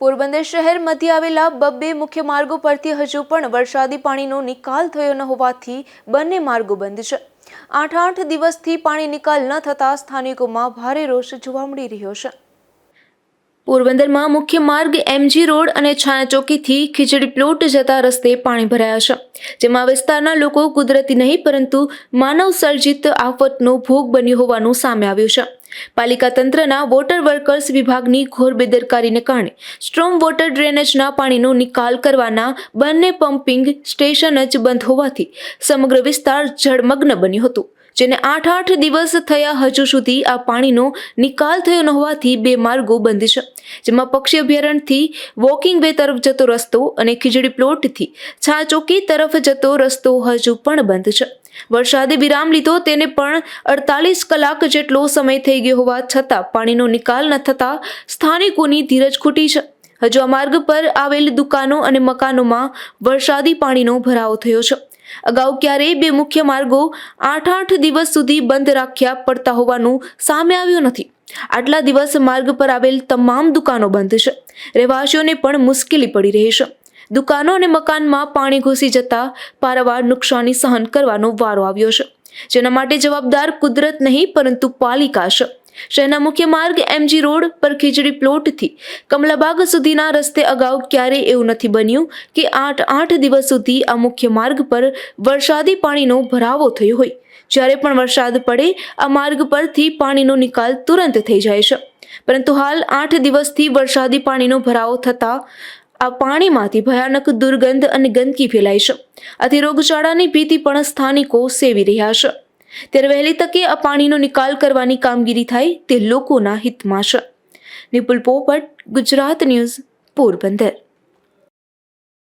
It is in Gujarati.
પોરબંદર શહેર મધ્ય આવેલા બબ્બે મુખ્ય માર્ગો પરથી હજુ પણ વરસાદી પાણીનો નિકાલ થયો ન હોવાથી બંને માર્ગો બંધ છે. આઠ આઠ દિવસથી પાણી નિકાલ ન થતાં સ્થાનિકોમાં ભારે રોષ જોવા મળી રહ્યો છે. પોરબંદરમાં મુખ્ય માર્ગ એમજી રોડ અને છાયા ચોકીથી ખીચડી પ્લોટ જતા રસ્તે પાણી ભરાયા છે. જેમાં વિસ્તારના લોકો કુદરતી નહીં પરંતુ માનવ સર્જિત આફતનો ભોગ બન્યો હોવાનું સામે આવ્યું છે. પાલિકા તંત્રના વોટર વર્કર્સ વિભાગની ઘોર બેદરકારીને કારણે સ્ટ્રોમ વોટર ડ્રેનેજના પાણીનો નિકાલ કરવાના બંને પમ્પિંગ સ્ટેશન જ બંધ હોવાથી સમગ્ર વિસ્તાર જળમગ્ન બન્યું હતું, જેને આઠ આઠ દિવસ થયા હજુ સુધી આ પાણીનો નિકાલ થયો ન હોવાથી બે માર્ગો બંધ છે, જેમાં પક્ષી અભયારણ્યથી વોકિંગ વે તરફ જતો રસ્તો અને ખીજડી પ્લોટથી છા ચોકી તરફ જતો રસ્તો હજુ પણ બંધ છે. વરસાદે વિરામ લીધો, તેને પણ અડતાલીસ કલાક જેટલો સમય થઈ ગયો હોવા છતાં પાણીનો નિકાલ ન થતાં સ્થાનિકોની ધીરજ ખૂટી છે. હજુ આ માર્ગ પર આવેલ દુકાનો અને મકાનોમાં વરસાદી પાણીનો ભરાવો થયો છે. અગાઉ ક્યારેય બે મુખ્ય માર્ગો આઠ આઠ દિવસ સુધી બંધ રાખ્યા પડતા હોવાનું સામે આવ્યું નથી. આટલા દિવસ માર્ગ પર આવેલ તમામ દુકાનો બંધ છે. રહેવાસીઓને પણ મુશ્કેલી પડી રહી છે. દુકાનો અને મકાનમાં પાણી ઘૂસી જતા પારાવાર નુકસાની સહન કરવાનો વારો આવ્યો છે. જેના માટે જવાબદાર કુદરત નહીં, પરંતુ પાલિકા છે. શહેરના મુખ્ય માર્ગ એમજી રોડ પર ખીચડી પ્લોટથી કમલાબાગ સુધીના રસ્તે અગાઉ ક્યારેય એવું નથી બન્યું કે આઠ આઠ દિવસ સુધી આ મુખ્ય માર્ગ પર વરસાદી પાણીનો ભરાવો થયો હોય. જ્યારે પણ વરસાદ પડે, આ માર્ગ પરથી પાણીનો નિકાલ તુરંત થઈ જાય છે. પરંતુ હાલ આઠ દિવસથી વરસાદી પાણીનો ભરાવો થતાં આ પાણીમાંથી ભયાનક દુર્ગંધ અને ગંદકી ફેલાય છે. આથી રોગચાળાની ભીતિ પણ સ્થાનિકો સેવી રહ્યા છે. ત્યારે વહેલી તકે આ પાણીનો નિકાલ કરવાની કામગીરી થાય તે લોકોના હિતમાં છે. નિપુલ પોપટ, ગુજરાત ન્યૂઝ, પોરબંદર.